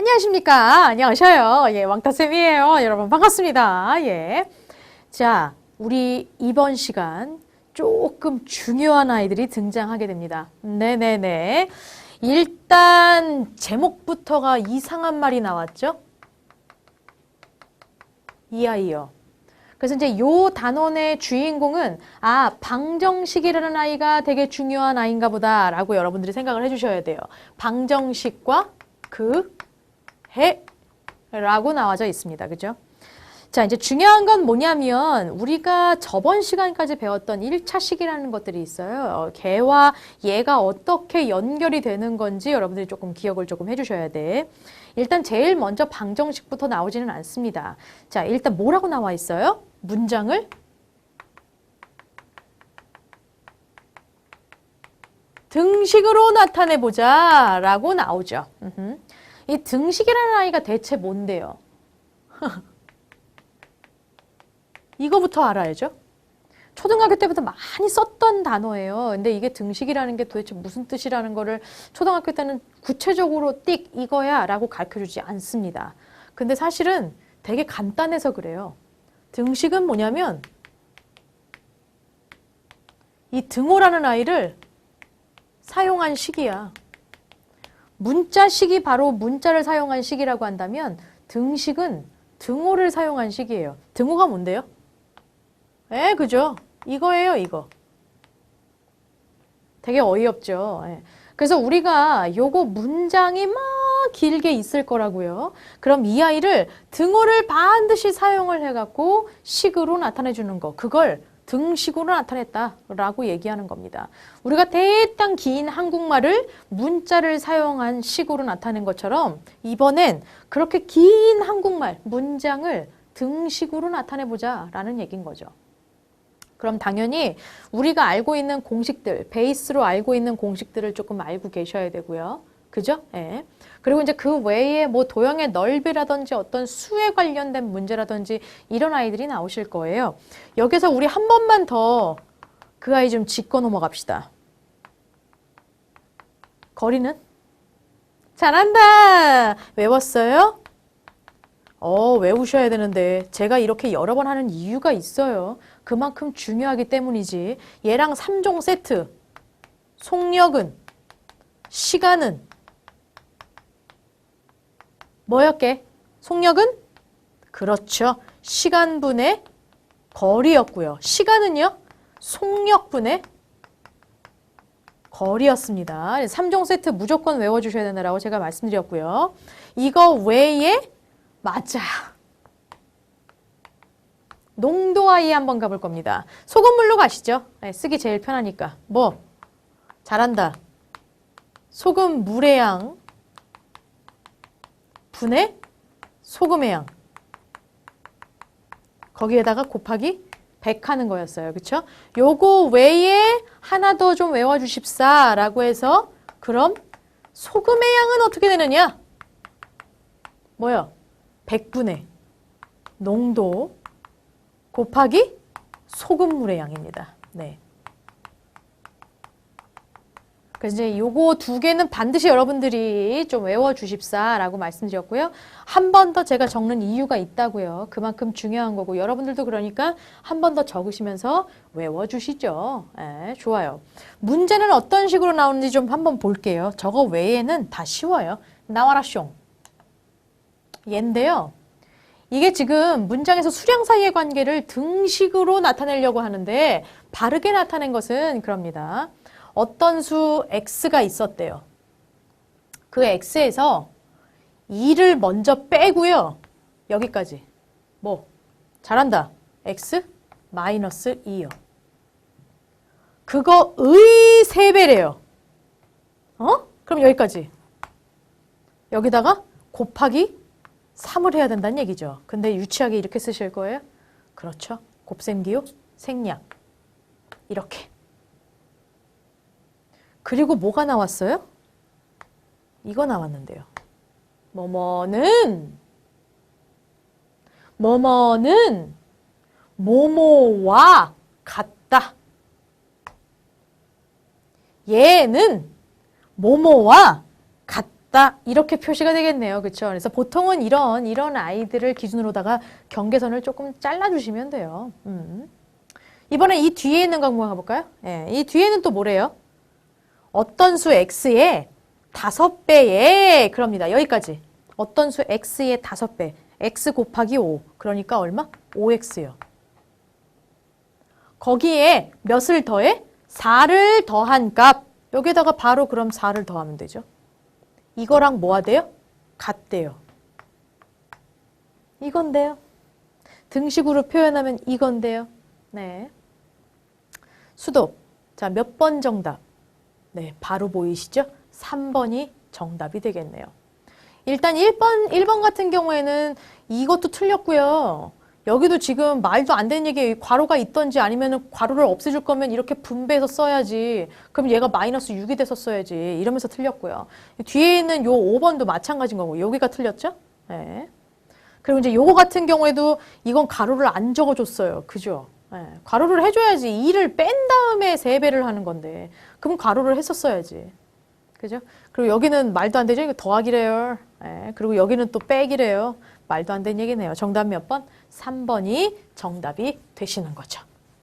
안녕하십니까. 안녕하셔요. 예, 왕따쌤이에요. 여러분 반갑습니다. 예. 자, 우리 이번 시간 조금 중요한 아이들이 등장하게 됩니다. 네네네. 일단 제목부터가 이상한 말이 나왔죠? 이 아이요. 그래서 이제 요 단원의 주인공은 아 방정식이라는 아이가 되게 중요한 아이인가 보다라고 여러분들이 생각을 해주셔야 돼요. 방정식과 그 해 라고 나와져 있습니다. 그죠? 자, 이제 중요한 건 뭐냐면 우리가 저번 시간까지 배웠던 1차식이라는 것들이 있어요. 어, 걔와 얘가 어떻게 연결이 되는 건지 여러분들이 조금 기억을 조금 해주셔야 돼. 일단 제일 먼저 방정식부터 나오지는 않습니다. 자, 일단 뭐라고 나와 있어요? 문장을 등식으로 나타내보자 라고 나오죠. 이 등식이라는 아이가 대체 뭔데요? 이거부터 알아야죠. 초등학교 때부터 많이 썼던 단어예요. 근데 이게 등식이라는 게 도대체 무슨 뜻이라는 거를 초등학교 때는 구체적으로 띡 이거야 라고 가르쳐 주지 않습니다. 근데 사실은 되게 간단해서 그래요. 등식은 뭐냐면 이 등호라는 아이를 사용한 식이야. 문자식이 바로 문자를 사용한 식이라고 한다면 등식은 등호를 사용한 식이에요. 등호가 뭔데요? 예, 그죠? 이거예요, 이거. 되게 어이없죠. 예. 그래서 우리가 요거 문장이 막 길게 있을 거라고요. 그럼 이 아이를 등호를 반드시 사용을 해갖고 식으로 나타내 주는 거. 그걸 등식으로 나타냈다라고 얘기하는 겁니다. 우리가 대땅 긴 한국말을 문자를 사용한 식으로 나타낸 것처럼 이번엔 그렇게 긴 한국말 문장을 등식으로 나타내보자 라는 얘기인 거죠. 그럼 당연히 우리가 알고 있는 공식들, 베이스로 알고 있는 공식들을 조금 알고 계셔야 되고요. 그죠? 예. 그리고 이제 그 외에 뭐 도형의 넓이라든지 어떤 수에 관련된 문제라든지 이런 아이들이 나오실 거예요. 여기서 우리 한 번만 더 그 아이 좀 짚고 넘어갑시다. 거리는? 잘한다! 외웠어요? 어, 외우셔야 되는데 제가 이렇게 여러 번 하는 이유가 있어요. 그만큼 중요하기 때문이지. 얘랑 3종 세트. 속력은, 시간은, 뭐였게? 속력은? 그렇죠. 시간분의 거리였고요. 시간은요? 속력분의 거리였습니다. 3종 세트 무조건 외워주셔야 된다고 제가 말씀드렸고요. 이거 외에 맞아. 농도아이 한번 가볼 겁니다. 소금물로 가시죠. 네, 쓰기 제일 편하니까. 뭐? 잘한다. 소금 물의 양 분의 소금의 양. 거기에다가 곱하기 100 하는 거였어요. 그쵸? 요거 외에 하나 더 좀 외워 주십사 라고 해서 그럼 소금의 양은 어떻게 되느냐? 뭐요? 100분의 농도 곱하기 소금물의 양입니다. 네. 그래서 이제 요거 두 개는 반드시 여러분들이 좀 외워주십사라고 말씀드렸고요. 한 번 더 제가 적는 이유가 있다고요. 그만큼 중요한 거고 여러분들도 그러니까 한 번 더 적으시면서 외워주시죠. 네, 좋아요. 문제는 어떤 식으로 나오는지 좀 한번 볼게요. 저거 외에는 다 쉬워요. 나와라 숑. 얘인데요. 이게 지금 문장에서 수량 사이의 관계를 등식으로 나타내려고 하는데 바르게 나타낸 것은 그럽니다. 어떤 수 x가 있었대요. 그 x에서 2를 먼저 빼고요. 여기까지. 뭐? 잘한다. x 마이너스 2요. 그거의 3배래요. 어? 그럼 여기까지. 여기다가 곱하기 3을 해야 된다는 얘기죠. 근데 유치하게 이렇게 쓰실 거예요? 그렇죠. 곱셈기호 생략. 이렇게. 그리고 뭐가 나왔어요? 이거 나왔는데요. 뭐뭐는 뭐뭐는 뭐뭐와 같다. 얘는 뭐뭐와 없다 이렇게 표시가 되겠네요. 그렇죠? 그래서 보통은 이런 이런 아이들을 기준으로다가 경계선을 조금 잘라주시면 돼요. 음. 이번에 이 뒤에 있는 거 한번 가볼까요? 예, 이 뒤에는 또 뭐래요? 어떤 수 x의 다섯 배에 그럽니다. 여기까지. 어떤 수 x의 다섯 배. x 곱하기 5. 그러니까 얼마? 5x요. 거기에 몇을 더해? 4를 더한 값. 여기다가 바로 그럼 4를 더하면 되죠. 이거랑 뭐가 돼요? 같대요. 이건데요. 등식으로 표현하면 이건데요. 네. 수도. 자, 몇 번 정답? 네, 바로 보이시죠? 3번이 정답이 되겠네요. 일단 1번, 1번 같은 경우에는 이것도 틀렸고요. 여기도 지금 말도 안 되는 얘기, 괄호가 있던지 아니면 괄호를 없애줄 거면 이렇게 분배해서 써야지. 그럼 얘가 마이너스 6이 돼서 써야지. 이러면서 틀렸고요. 뒤에 있는 요 5번도 마찬가지인 거고, 여기가 틀렸죠? 네. 그리고 이제 요거 같은 경우에도 이건 가로를 안 적어줬어요. 그죠? 예, 가로를 해줘야지. 2를 뺀 다음에 3배를 하는 건데. 그럼 가로를 했었어야지. 그죠? 그리고 여기는 말도 안 되죠? 이거 더하기래요. 예, 그리고 여기는 또 빼기래요. 말도 안 되는 얘기네요. 정답 몇 번? 3번이 정답이 되시는 거죠.